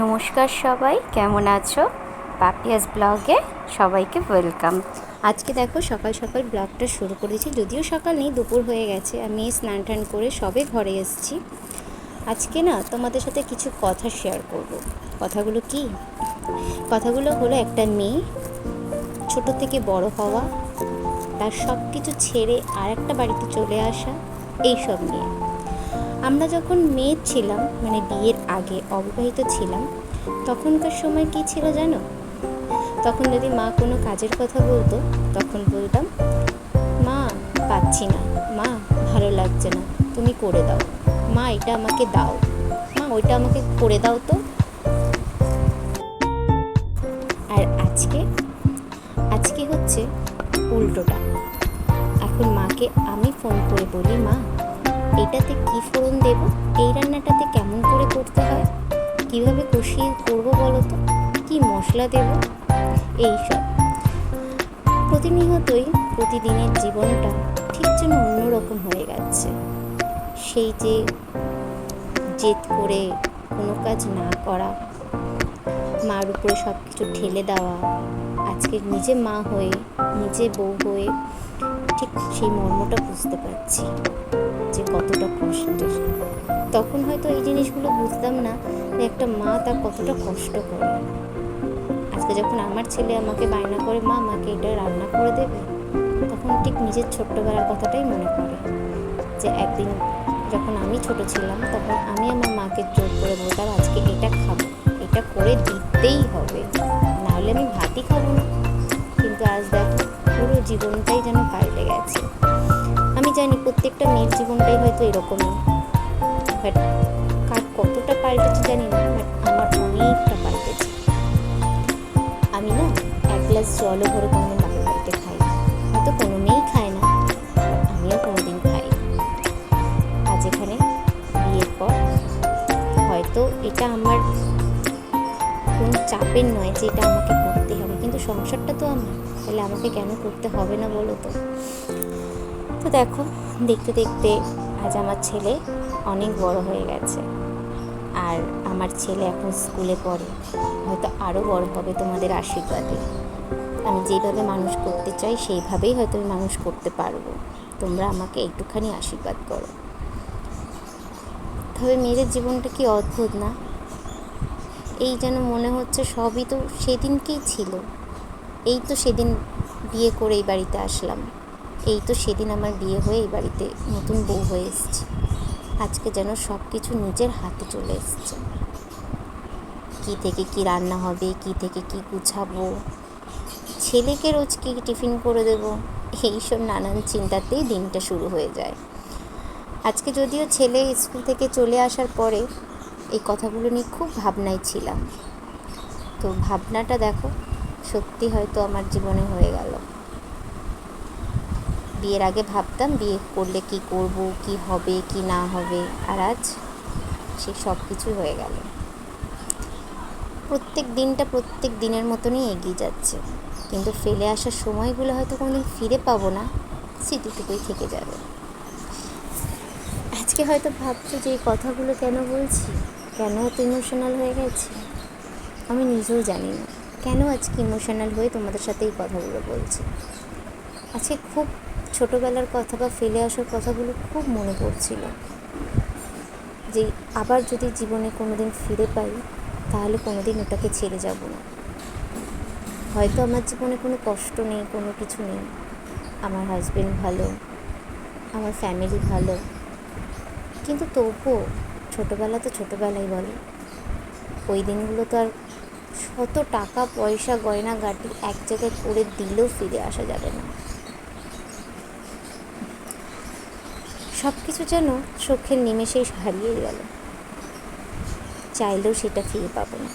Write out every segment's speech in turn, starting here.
নমস্কার সবাই, কেমন আছো? পাপিয়াস ব্লগে সবাইকে ওয়েলকাম। আজকে দেখো সকাল সকাল ব্লগটা শুরু করেছি, যদিও সকাল নেই, দুপুর হয়ে গেছে। আমি স্নান টান করে সবে ঘরে এসেছি। আজকে না তোমাদের সাথে কিছু কথা শেয়ার করব। কথাগুলো কি? কথাগুলো হলো একটা মেয়ে, ছোট থেকে বড় হওয়া, তার সব কিছু ছেড়ে আর একটা বাড়িতে চলে আসা, এইসব নিয়ে। আমরা যখন মেয়ে ছিলাম মানে বিয়ের আগে অবিবাহিত ছিলাম, তখনকার সময় কি ছিল জানো? তখন যদি মা কোনো কাজের কথা বলতো, তখন বলতাম, মা, পাচ্ছি না। মা, ভালো লাগছে না। তুমি করে দাও। মা, এটা আমাকে দাও। মা, ওইটা আমাকে করে দাও তো। আর আজকে আজকে হচ্ছে উল্টোটা। এখন মাকে আমি ফোন করে বলি, মা এটাতে কি ফোড়ন দেব? এই রান্নাটাতে কেমন করে করতে হয়? কীভাবে কষিয়ে করব বলো তো? কি মশলা দেব? এই সব। প্রতিনিয়তই প্রতিদিনের জীবনটা ঠিক যেন অন্যরকম হয়ে যাচ্ছে। সেই যে জেদ করে কোনো কাজ না করা, মার উপরে সব কিছু ঠেলে দেওয়া, আজকে নিজে মা হয়ে, নিজে বউ হয়ে, ঠিক সেই মর্মটা বুঝতে পারছি। কতটা কষ্টের। তখন হয়তো এই জিনিসগুলো বুঝতাম না যে একটা মা তার কতটা কষ্ট করে। আজকে যখন আমার ছেলে আমাকে বায়না করে, মা, আমাকে এটা রান্না করে দেবে? তখন ঠিক নিজের ছোট্টবেলার কথাটাই মনে পড়ে। যে একদিন যখন আমি ছোট ছিলাম, তখন আমি আমার মাকে জোর করে বলতাম, আজকে এটা খাব, এটা করে দিতেই হবে। নাহলে আমি ভাতই খাব না। কিন্তু আজ দেখো, পুরো জীবনটাই যেন আমি জানি প্রত্যেকটা মেয়ের জীবনটাই হয়তো এরকমই। বাট কার কতটা পাল্টেছে জানি না বাট আমার অনেকটা পাল্টেছে। আমি না এক গ্লাস জলও ভরে কোনোদিন বাপের বাড়িতে খাই হয়তো কোনো মেয়েই খায় না আমিও কোনোদিন খাই। আজ এখানে বিয়ের পর হয়তো এটা আমার কোনো চাপের নয় যে এটা আমাকে করতে হবে, কিন্তু সংসারটা তো আমার। তাহলে আমাকে কেন করতে হবে না বলো তো? তো দেখো, দেখতে দেখতে আজ আমার ছেলে অনেক বড় হয়ে গেছে। আর আমার ছেলে এখন স্কুলে পড়ে। হয়তো আরও বড় হবে তোমাদের আশীর্বাদে। আমি যেভাবে মানুষ করতে চাই, সেইভাবেই হয়তো আমি মানুষ করতে পারব। তোমরা আমাকে একটুখানি আশীর্বাদ করো। তবে মেয়েদের জীবনটা কি অদ্ভুত না? এই যেন মনে হচ্ছে সবই তো সেদিনকেই ছিল। এই তো সেদিন বিয়ে করে এই বাড়িতে আসলাম। এই তো সেদিন আমার বিয়ে হয়ে এই বাড়িতে নতুন বউ হয়ে এসেছি। আজকে যেন সব কিছু নিজের হাতে চলে এসছে। কী থেকে কি রান্না হবে, কী থেকে কি গুছাবো? ছেলেকে রোজ কী টিফিন করে দেবো। এইসব নানান চিন্তাতেই দিনটা শুরু হয়ে যায়। আজকে যদিও ছেলে স্কুল থেকে চলে আসার পরে এই কথাগুলো নিয়ে খুব ভাবনায় ছিলাম। তো ভাবনাটা দেখো, সত্যি হয়তো আমার জীবনে হয়ে গেল। বিয়ের আগে ভাবতাম বিয়ে করলে কি করব, কি হবে, কি না হবে। আর আজ সে সব কিছু হয়ে গেল। প্রত্যেক দিনটা প্রত্যেক দিনের মতনই এগিয়ে যাচ্ছে। কিন্তু ফেলে আসার সময়গুলো হয়তো কোনোদিন ফিরে পাবো না স্মৃতিটুকুই থেকে যাবে। আজকে হয়তো ভাবছ যে এই কথাগুলো কেন বলছি? কেন এত ইমোশনাল হয়ে গেছি? আমি নিজেও জানি না। কেন আজকে ইমোশনাল হয়ে তোমাদের সাথে এই কথাগুলো বলছি? আজকে খুব ছোটোবেলার কথা বা ফেলে আসার কথাগুলো খুব মনে পড়ছিল। যে আবার যদি জীবনে কোনো দিন ফিরে পাই, তাহলে কোনো দিন ওটাকে ছেড়ে যাব না। হয়তো আমার জীবনে কোনো কষ্ট নেই, কোনো কিছু নেই। আমার হাজবেন্ড ভালো, আমার ফ্যামিলি ভালো। কিন্তু তবুও ছোটোবেলা তো ছোটোবেলাই বলে। ওই দিনগুলো তো আর শত টাকা পয়সা গয়না গাটি এক জায়গায় করে দিলেও ফিরে আসা যাবে না। সব কিছু যেন চোখের নিমেষেই হারিয়ে গেল। চাইলেও সেটা ফিরে পাবো না।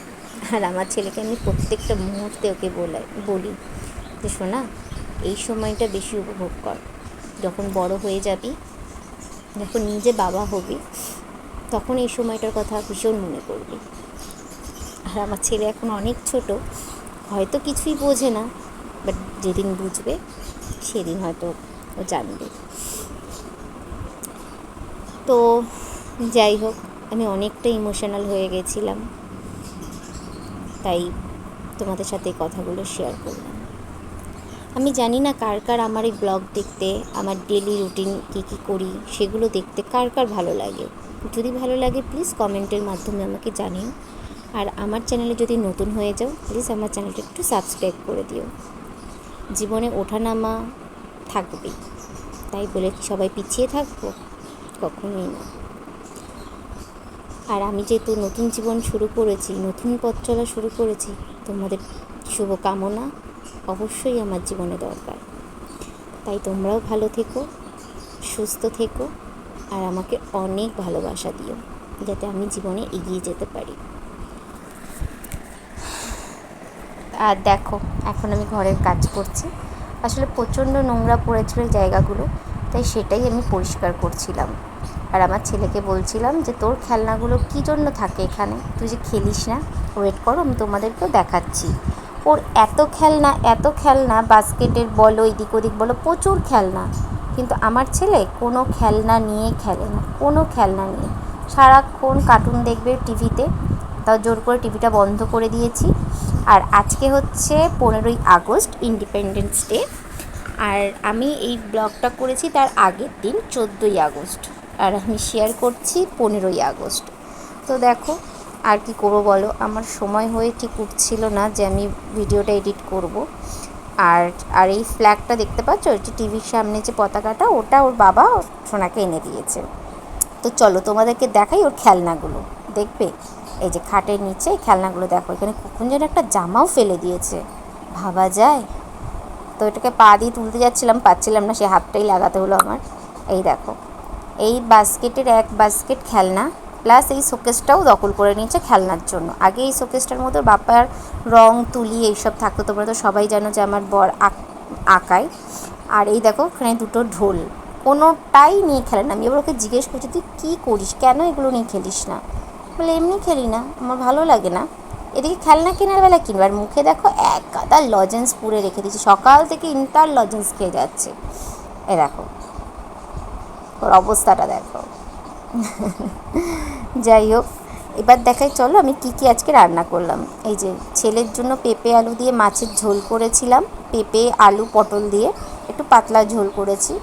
আর আমার ছেলেকে আমি প্রত্যেকটা মুহূর্তে ওকে বলাই, বলি যে, শোনা, এই সময়টা বেশি উপভোগ কর। যখন বড় হয়ে যাবি, যখন নিজে বাবা হবি, তখন এই সময়টার কথা ভীষণ মনে করবি আর আমার ছেলে এখন অনেক ছোট, হয়তো কিছুই বোঝে না, বাট যেদিন বুঝবে, সেদিন হয়তো ও জানবে। তো যাই হোক, আমি অনেকটা ইমোশনাল হয়ে গেছিলাম। তাই তোমাদের সাথে কথাগুলো শেয়ার করলাম। আমি জানি না কার কার আমার এই ব্লগ দেখতে, আমার ডেলি রুটিন কী কী করি, সেগুলো দেখতে কার কার ভালো লাগে। যদি ভালো লাগে প্লিজ কমেন্টের মাধ্যমে আমাকে জানিও। আর আমার চ্যানেলে যদি নতুন হয়ে যাও প্লিজ আমার চ্যানেলটা একটু সাবস্ক্রাইব করে দিও। জীবনে ওঠানামা থাকবেই। তাই বলে কি সবাই পিছিয়ে থাকব? কখনোই না। আর আমি যেহেতু নতুন জীবন শুরু করেছি, নতুন পথ চলা শুরু করেছি, তোমাদের শুভকামনা অবশ্যই আমার জীবনে দরকার। তাই তোমরাও ভালো থেকো, সুস্থ থেকো, আর আমাকে অনেক ভালোবাসা দিও, যাতে আমি জীবনে এগিয়ে যেতে পারি। আর দেখো, এখন আমি ঘরের কাজ করছি। আসলে প্রচণ্ড নোংরা পড়েছিল জায়গাগুলো। তাই সেটাই আমি পরিষ্কার করছিলাম। আর আমার ছেলেকে বলছিলাম যে, তোর খেলনাগুলো কী জন্য থাকে এখানে? তুই যে খেলিস না? ওয়েট করো, আমি তোমাদেরকেও দেখাচ্ছি। ওর এত খেলনা এত খেলনা, বাস্কেটের বলো, এদিক ওদিক বলো, প্রচুর খেলনা। কিন্তু আমার ছেলে কোনো খেলনা নিয়ে খেলে না, কোনো খেলনা নিয়ে। সারাক্ষণ কার্টুন দেখবে টিভিতে তাও জোর করে টিভিটা বন্ধ করে দিয়েছি। আর আজকে হচ্ছে পনেরোই আগস্ট ইন্ডিপেন্ডেন্স ডে আর আমি এই ব্লগটা করেছি তার আগের দিন চোদ্দোই আগস্ট। আর আমি শেয়ার করছি পনেরোই আগস্ট। তো দেখো, আর কি করব বলো? আমার সময় হয়ে ঠিক উঠছিল না যে আমি ভিডিওটা এডিট করব। আর আর এই ফ্ল্যাগটা দেখতে পাচ্ছ? এটি টিভির সামনে যে পতাকাটা, ওটা ওর বাবা সোনাকে এনে দিয়েছে। তো চলো তোমাদেরকে দেখাই ওর খেলনাগুলো। দেখবে? এই যে খাটের নিচে খেলনাগুলো দেখো। এখানে কখন যেন একটা জামাও ফেলে দিয়েছে। ভাবা যায়? তো এটাকে পা দিয়ে তুলতে যাচ্ছিলাম, পাচ্ছিলাম না, সে হাতটাই লাগাতে হলো আমার। এই দেখো, এই বাস্কেটের এক বাস্কেট খেলনা, প্লাস এই শোকেসটাও দখল করে নিয়েছে খেলনার জন্য। আগে এই শোকেসটার ওর বাপার রং, তুলি এইসব থাকতো, তোমরা তো সবাই জানো যে আমার বর আঁক, আঁকায়। আর এই দেখো ওখানে দুটো ঢোল। কোনোটাই নিয়ে খেলে না। আমি এবার ওকে জিজ্ঞেস করছি, তুই কী করিস? কেন এগুলো নিয়ে খেলিস না? বলে, এমনি খেলি না, আমার ভালো লাগে না। এদিকে খেলনা কেনার বেলা কিনবার মুখে দেখো এক গাদা লজেন্স পুরে রেখে দিয়েছি। সকাল থেকে ইন্টার লজেন্স খেয়ে যাচ্ছে। এ দেখো, ওর অবস্থাটা দেখো। যাই হোক, এবার দেখাই, চলো আমি কি কি আজকে রান্না করলাম। এই যে ছেলের জন্য পেঁপে আলু দিয়ে মাছের ঝোল করেছিলাম। পেঁপে, আলু, পটল দিয়ে একটু পাতলা ঝোল করেছি।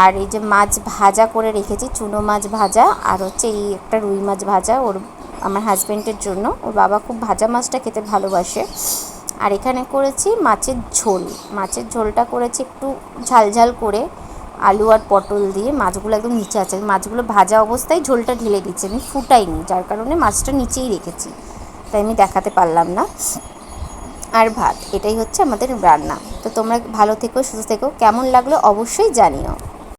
আর এই যে মাছ ভাজা করে রেখেছি, চুনো মাছ ভাজা, আর হচ্ছে এই একটা রুই মাছ ভাজা, ওর আমার হাজব্যান্ডের জন্য। ওর বাবা খুব ভাজা মাছটা খেতে ভালোবাসে। আর এখানে করেছি মাছের ঝোল। মাছের ঝোলটা করেছি একটু ঝাল ঝাল করে আলু আর পটল দিয়ে। মাছগুলো একদম নিচে আছে। মাছগুলো ভাজা অবস্থায় ঝোলটা ঢেলে দিচ্ছি আমি ফুটাইনি, যার কারণে মাছটা নিচেই রেখেছি। তাই আমি দেখাতে পারলাম না। আর ভাত, এটাই হচ্ছে আমাদের রান্না। তো তোমরা ভালো থেকো, সুস্থ থেকো। কেমন লাগল অবশ্যই জানিও।